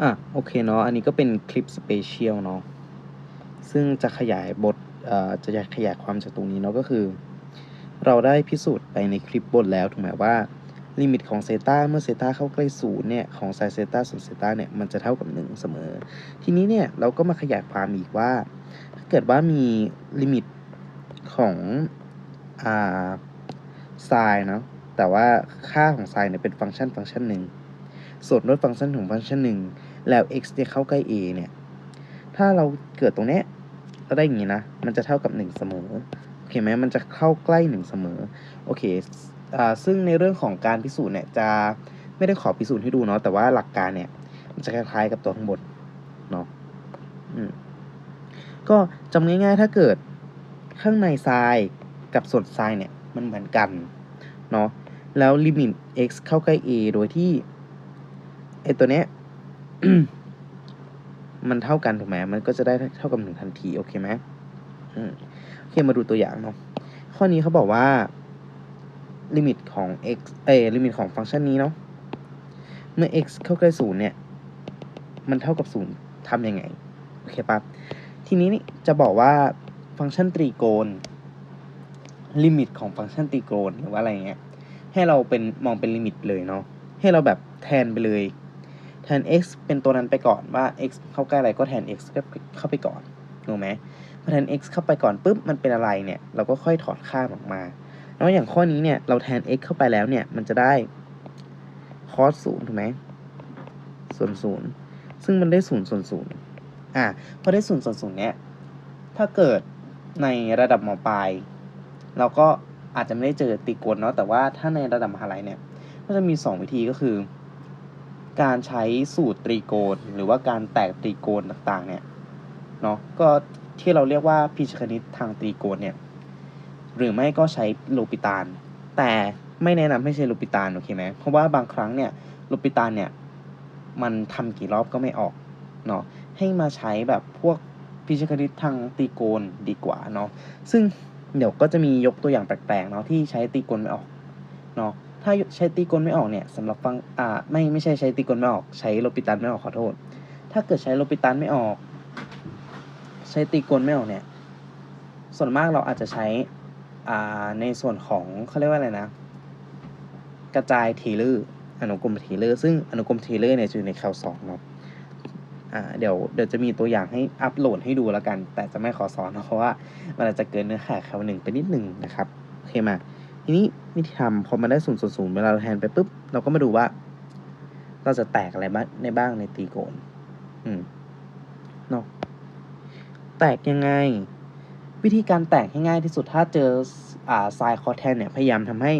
อะโอเคเนาะอันนี้ก็เป็นคลิปสเปเชียลเนาะซึ่งจะขยายบทเอ่อจะขยายความจากตรงนี้เนาะก็คือ เราได้พิสูจน์ไปในคลิปบนแล้วถูกไหมว่าลิมิตของเซตาเมื่อเซตาเข้าใกล้ศูนย์เนี่ยของไซเซตาส่วนเซตาเนี่ยมันจะเท่ากับ 1 เสมอ ทีนี้เนี่ยเราก็มาขยายความอีกว่า ถ้าเกิดว่ามีลิมิตของอ่าไซน์เนาะแต่ว่าค่าของไซน์เนี่ยเป็นฟังก์ชันฟังก์ชันหนึ่งส่วนลดฟังก์ชันของฟังก์ชันหนึ่ง แล้ว x เนี่ยเข้าใกล้ a เนี่ย ถ้าเราเกิดตรงเนี้ยเราได้อย่างนี้นะ มันจะเท่ากับ 1 เสมอ โอเคไหมมันจะเข้าใกล้ 1 เสมอ โอเค อ่า ซึ่งในเรื่องของการพิสูจน์เนี่ยจะไม่ได้ขอพิสูจน์ให้ดูเนาะ แต่ว่าหลักการเนี่ย มันจะคล้ายๆกับตัวข้างบน เนาะ อืม ก็จำง่ายๆ ถ้าเกิดข้างในทรายกับส่วนทรายเนี่ย มันเหมือนกัน เนาะ แล้วลิมิต x เข้าใกล้ a โดยที่ไอตัวเนี้ย มันเท่ากันถูกไหมมันก็จะได้เท่ากับหนึ่งทันทีโอเคไหมโอเคมาดูตัวอย่างเนาะข้อนี้เขาบอกว่าลิมิตของ x เอลิมิตของฟังก์ชันนี้เนาะเมื่อ x เข้าใกล้ศูนย์เนี่ย มันเท่ากับศูนย์ทำยังไง โอเคปะทีนี้นี่จะบอกว่าฟังก์ชันตรีโกณลิมิตของฟังก์ชันตรีโกณหรือว่าอะไรเงี้ยให้เราเป็นมองเป็นลิมิตเลยเนาะให้เราแบบแทนไปเลย แทน x เป็นตัวนั้นไปก่อนว่า x เข้าใกล้อะไรก็แทน x เข้าไปก่อนถูกไหมพอแทน x เข้าไปก่อนปุ๊บมันเป็นอะไรเนี่ยเราก็ค่อยถอดค่าออกมาแล้วอย่างข้อนี้เนี่ยเราแทน x เข้าไปแล้วเนี่ยมันจะได้ cos ศูนย์ถูกไหมส่วนศูนย์ซึ่งมันได้ศูนย์ส่วนศูนย์อะพอได้ศูนย์ส่วนศูนย์เนี่ยถ้าเกิดในระดับมปลายเราก็อาจจะไม่ได้เจอตรีโกณเนาะแต่ว่าถ้าในระดับมหาลัยเนี่ยก็จะมี 2 วิธีก็คือ การใช้สูตรตรีโกณหรือว่าการแตกตรีโกณต่างๆเนี่ยเนาะก็ที่เราเรียกว่าพิชคณิตทางตรีโกณเนี่ยหรือไม่ก็ใช้โลปิตานแต่ไม่แนะนำให้ใช้โลปิตานโอเคไหมเพราะว่าบางครั้งเนี่ยโลปิตานเนี่ยมันทำกี่รอบก็ไม่ออกเนาะให้มาใช้แบบพวกพิชคณิตทางตรีโกณดีกว่าเนาะซึ่งเดี๋ยวก็จะมียกตัวอย่างแปลกๆเนาะที่ใช้ตรีโกณไม่ออกเนาะ ถ้าใช้ตีกลไม่ออกเนี่ยสำหรับฟังอ่าไม่ไม่ใช่ใช้ตีกลไม่ออก ใช้โลปิตันไม่ออกขอโทษ ถ้าเกิดใช้โลปิตันไม่ออก ใช้ตีกลไม่ออกเนี่ย ส่วนมากเราอาจจะใช้อ่าในส่วนของเขาเรียกว่าอะไรนะ กระจายเทเลอร์อนุกรมเทเลอร์ซึ่งอนุกรมเทเลอร์เนี่ยอยู่ในแคลสองเนาะอ่าเดี๋ยวเดี๋ยวจะมีตัวอย่างให้อัปโหลดให้ดูแล้วกัน แต่จะไม่ขอสอนนะเพราะว่ามันอาจจะเกินเนื้อหาแคลหนึ่งไปนิดหนึ่งนะครับโอเคมาทีนี้ วิธีทำพอมาได้ศูนย์ส่วนศูนย์เวลาเราแทนไปปุ๊บ เราก็มาดูว่า เราจะแตกอะไรบ้างในบ้างในตีโกณอืมเนาะแตกยังไง วิธีการแตกให้ง่ายที่สุดถ้าเจออ่าทรายคอแทนเนี่ย พยายามทำให้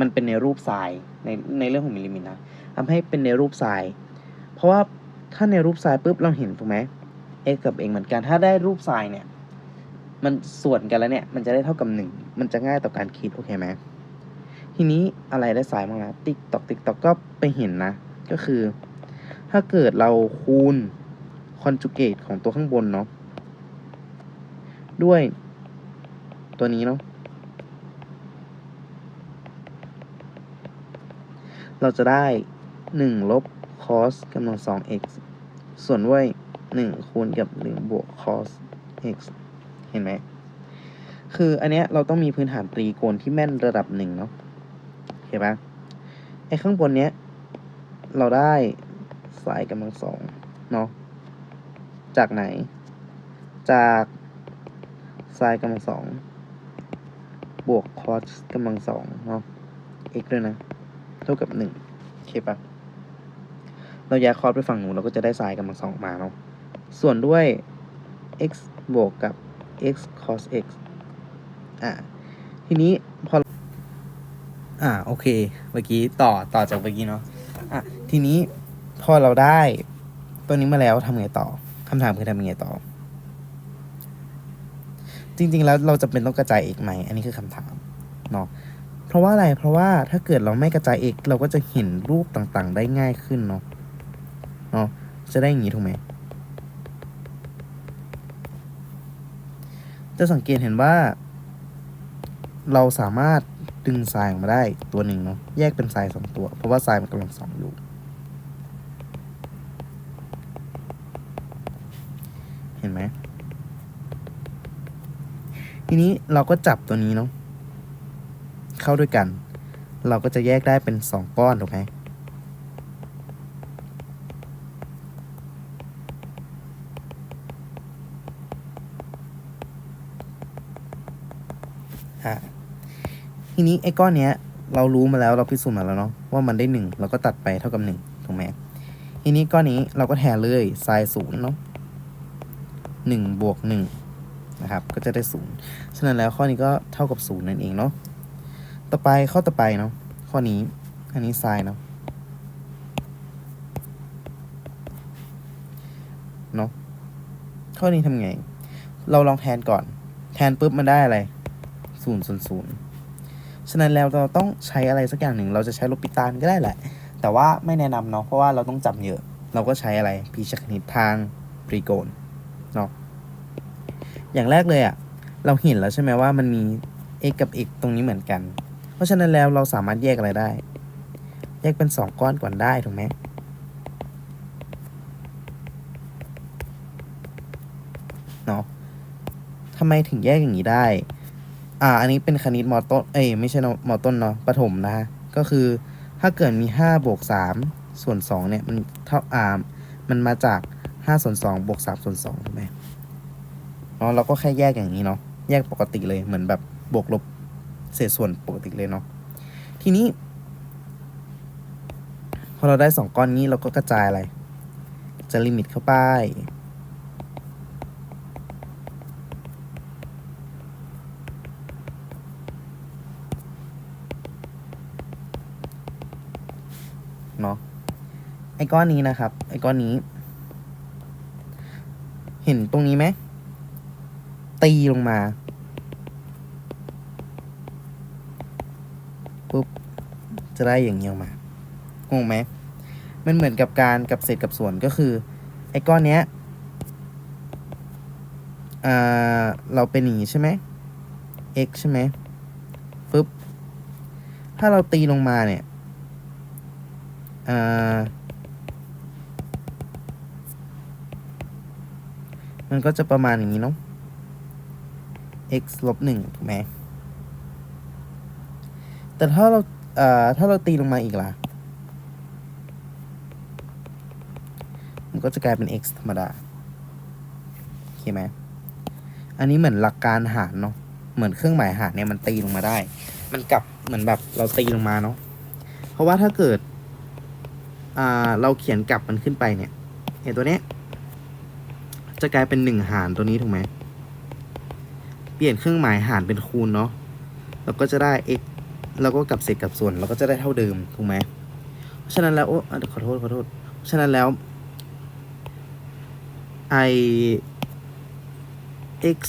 มันเป็นในรูปทรายในในเรื่องของมิลลิมิตนะทำให้เป็นในรูปทราย เพราะว่าถ้าในรูปทรายปุ๊บเราเห็นถูกไหม x กับ x เหมือนกันถ้าได้รูปทรายเนี่ย มันส่วนกันแล้วเนี่ย มันจะได้เท่ากับหนึ่งมันจะง่ายต่อการคิด โอเคไหม ทีนี้อะไรได้สายบ้างนะติ๊กตอกติ๊กตอกก็ไปเห็นนะ ก็คือ ถ้าเกิดเราคูณคอนจูเกตของตัวข้างบนเนาะด้วยตัวนี้เนาะเราจะได้หนึ่งลบ cos กำลังสอง x ส่วนด้วยหนึ่งคูณกับหนึ่งบวก cos x เห็นไหม คืออันเนี้ยเราต้องมีพื้นฐานตรีโกณที่แม่นระดับหนึ่งเนาะ เห็นปะไอ้ข้างบนเนี้ย เราได้สายกำลังสองเนาะจากไหน จากสายกำลังสองบวกคอสกำลังสองเนาะ x ด้วยนะ เท่ากับหนึ่งโอเคปะเราย้ายคอสไปฝั่งหนูเราก็จะได้สายกำลังสองมาเนาะส่วนด้วย x บวกกับ x cos x อ่าทีนี้พอ อ่าโอเค เมื่อกี้ต่อต่อจากเมื่อกี้เนาะอะทีนี้พอเราได้ตัวนี้มาแล้วทำไงต่อคำถามคือทำยังไงต่อ จริง ๆ แล้วเราจะเป็นต้องกระจาย x ไหม อันนี้คือคำถามเนาะเพราะว่าอะไรเพราะว่าถ้าเกิดเราไม่กระจาย x เราก็จะเห็นรูปต่างๆ ได้ง่ายขึ้นเนาะเนาะจะได้อย่างนี้ถูกไหมจะสังเกตเห็นว่า เราสามารถ ดึงทรายออกมาได้ตัวหนึ่งเนาะแยกเป็นทรายสองตัว เพราะว่าทรายมันกำลังสองอยู่ เห็นไหมทีนี้เราก็จับตัวนี้เนาะเข้าด้วยกัน เราก็จะแยกได้เป็นสองก้อนถูกไหม ทีนี้ไอ้ก้อนเนี้ยเรารู้มาแล้วเราพิสูจน์มาแล้วเนาะว่ามันได้หนึ่งเราก็ตัดไปเท่ากับหนึ่งถูกไหมทีนี้ก้อนนี้เราก็แทนเลยไซน์ศูนย์เนาะหนึ่งบวกหนึ่งนะครับก็จะได้ศูนย์ฉะนั้นแล้วข้อนี้ก็เท่ากับศูนย์นั่นเองเนาะต่อไปข้อต่อไปเนาะข้อนี้อันนี้ไซน์เนาะเนาะข้อนี้ทำไง เราลองแทนก่อน แทนปุ๊บมันได้อะไรศูนย์ศูนย์ศูนย์ ฉะนั้นแล้วเราต้องใช้อะไรสักอย่างหนึ่ง เราจะใช้ลบปิตานก็ได้แหละ แต่ว่าไม่แนะนำเนาะเพราะว่าเราต้องจำเยอะ เราก็ใช้อะไรพีชคณิตทางปรีโกณเนาะอย่างแรกเลยอะ่ะเราเห็นแล้วใช่ไหมว่ามันมี x กับ x ตรงนี้เหมือนกัน เพราะฉะนั้นแล้วเราสามารถแยกอะไรได้ แยกเป็นสองก้อนก่อนได้ถูกไหมเนาะทำไมถึงแยกอย่างนี้ได้ อ่า อันนี้เป็นคณิตมอต้น เอ้ยไม่ใช่มอต้นเนาะประถมนะฮะ ก็คือถ้าเกิดมีห้าบวกสามส่วนสองเนี่ยมันเท่าอ่ามันมาจากห้าส่วนสองบวกสามส่วนสองถูกไหมเนาะเราก็แค่แยกอย่างนี้เนาะแยกปกติเลยเหมือนแบบบวกลบเศษส่วนปกติเลยเนาะทีนี้ พอเราได้สองก้อนนี้เราก็กระจายอะไร จะลิมิตเข้าไป เนาะไอ้ก้อนนี้นะครับ ไอ้ก้อนนี้ เห็นตรงนี้ไหมตีลงมาปุ๊บจะได้อย่างนี้ออกมางงไหมมันเหมือนกับการกับเศษกับส่วนก็คือ ไอ้ก้อนเนี้ยเราเป็นอย่างนี้ใช่ไหม x ใช่ไหมปุ๊บ ถ้าเราตีลงมาเนี่ย่ามันก็จะประมาณอย่างนี้เนาะ x ลบหนึ่งถูกไหม แต่ถ้าเราเอ่อถ้าเราตีลงมาอีกล่ะ มันก็จะกลายเป็น x ธรรมดา โอเคไหม อันนี้เหมือนหลักการหารเนาะ เหมือนเครื่องหมายหารเนี่ยมันตีลงมาได้ มันกลับเหมือนแบบเราตีลงมาเนาะ เพราะว่าถ้าเกิด เราเขียนกลับมันขึ้นไปเนี่ยเห็นตัวเนี้ยจะกลายเป็นหนึ่งหารตัวนี้ถูกไหม เปลี่ยนเครื่องหมายหารเป็นคูณเนาะเราก็จะได้ x แล้วก็กลับเศษกับส่วนเราก็จะได้เท่าเดิมถูกไหมเพราะฉะนั้นแล้วโอ้ขอโทษขอโทษเพราะฉะนั้นแล้ว i x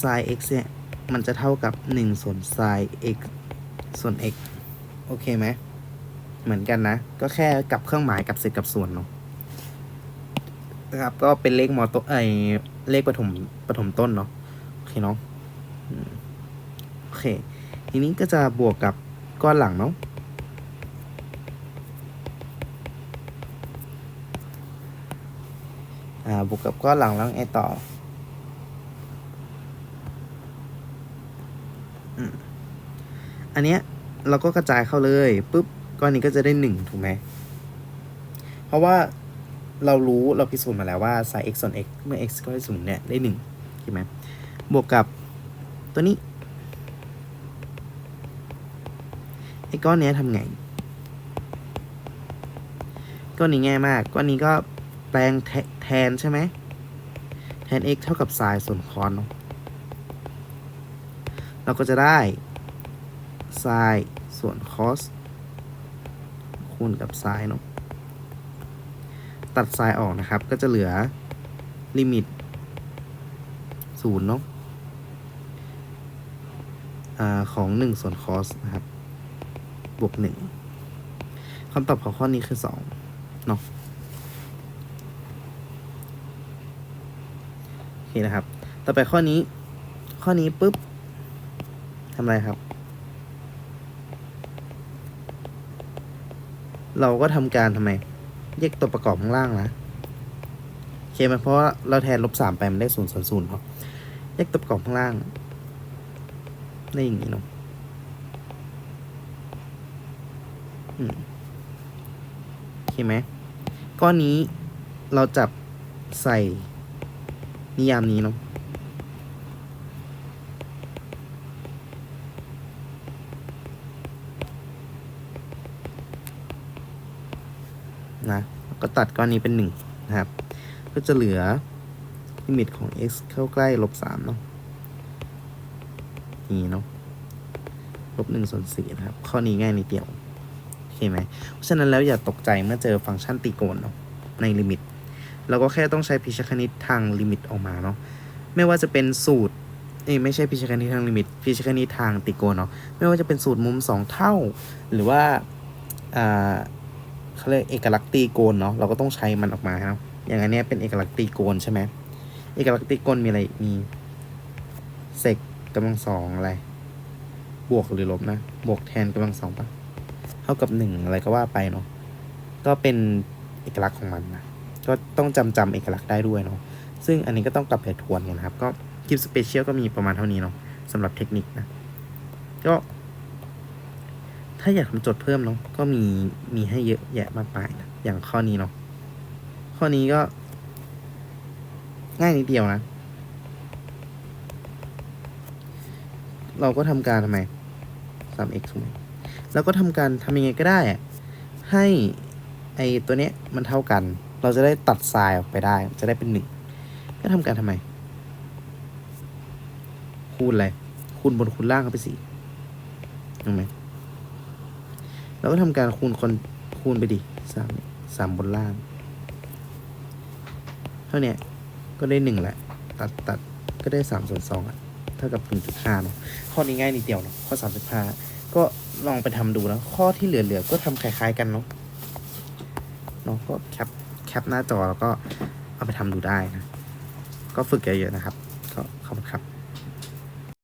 sin x เนี่ย มันจะเท่ากับ1ส่วน sin x ส่วน x โอเคไหม เหมือนกันนะ ก็แค่กับเครื่องหมายกับเศษกับส่วนเนาะนะครับ ก็เป็นเลขมอต้นไอเลขปฐมปฐมต้นเนาะโอเคเนาะโอเค ทีนี้ก็จะบวกกับก้อนหลังเนาะอ่าบวกกับก้อนหลังแล้วไงต่ออันเนี้ยเราก็กระจายเข้าเลยปุ๊บ ก้อนนี้ก็จะได้หนึ่งถูกไหม เพราะว่าเรารู้เราพิสูจน์มาแล้วว่า sin x ส่วน x เมื่อ x ก็ได้ศูนย์เนี่ยได้หนึ่งใช่ไหมบวกกับตัวนี้ไอ้ก้อนนี้ทำไง ก้อนนี้ง่ายมาก ก้อนนี้ก็แปลงแทแทนใช่ไหม แทน x เท่ากับ sin ส่วนคอนเนเราก็จะได้ sin ส่วน cos คูณกับ sin เนาะตัด sin ออกนะครับ ก็จะเหลือลิมิตศูนย์เนาะอของ 1 ส่วน cos นะครับ บวก1คำตอบของข้อนี้คือ2เนาะโอเคนะครับ ต่อไปข้อนี้ ข้อนี้ปุ๊บทำอะไรครับ เราก็ทำการทำไมแยกตัวประกอบข้างล่างนะโอเคไหมเพราะเราแทนลบสามไปมันได้ศูนย์ส่วนศูนย์เนาะแยกตัวประกอบข้างล่างได้อย่างนี้เนาะอืมโอเคไหมก้อนนี้เราจับใส่นิยามนี้เนาะ นะก็ตัดก้อนนี้เป็นหนึ่งนะครับ ก็จะเหลือลิมิตของ x เข้าใกล้ลบสามเนาะนี่เนาะลบหนึ่งส่วนสี่นะครับ ข้อนี้ง่ายนิดเดียว โอเคไหมเพราะฉะนั้นแล้วอย่าตกใจเมื่อเจอฟังก์ชันตรีโกณเนาะในลิมิตเราก็แค่ต้องใช้พิชคณิตทางลิมิตออกมาเนาะไม่ว่าจะเป็นสูตรเอ้ไม่ใช่พิชคณิตทางลิมิตพิชคณิตทางตรีโกณเนาะไม่ว่าจะเป็นสูตรมุมสองเท่า หรือว่าอ่า เขาเรียกเอกลักษณ์ตีโกนเนาะเราก็ต้องใช้มันออกมาครับ อย่างอันนี้เป็นเอกลักษณ์ตีโกนใช่ไหมเอกลักษณ์ตีโกนมีอะไรมีเซกกำลังสองอะไร บวกหรือลบนะ บวกแทนกำลังสองปะเท่ากับหนึ่งอะไรก็ว่าไปเนาะก็เป็นเอกลักษณ์ของมันนะก็ต้องจำจำเอกลักษณ์ได้ด้วยเนาะซึ่งอันนี้ก็ต้องกลับไปทวนกันครับ ก็คลิปสเปเชียลก็มีประมาณเท่านี้เนาะสำหรับเทคนิคนะก็ ถ้าอยากทำโจทย์เพิ่มเนาะก็มีมีให้เยอะแยะมากมายนะอย่างข้อนี้เนาะข้อนี้ก็ ง่ายนิดเดียวนะ เราก็ทำการทำไม 3x ถูกไหมแล้วก็ทำการทำยังไงก็ได้อะให้ไอตัวเนี้ยมันเท่ากัน เราจะได้ตัดทรายออกไปได้ จะได้เป็นหนึ่งก็ทำการทำไม คูณอะไรคูณบนคูณล่างเข้าไปสี่ถูกไหม เราก็ทำการคูณคนคูณไปดิสามสามบนล่าง เท่านี้ก็ได้หนึ่งแหละ ตัดตัดก็ได้สามส่วนสองอะเท่ากับหนึ่งจุดห้าเนาะข้อนี้ง่ายนิดเดียวเนาะข้อสามสิบห้าก็ลองไปทำดูนะข้อที่เหลือๆก็ทำคล้ายๆกันเนาะเนาะก็แคปแคปหน้าจอแล้วก็เอาไปทำดูได้นะ ก็ฝึกเยอะๆนะครับ ก็ขอบคุณครับ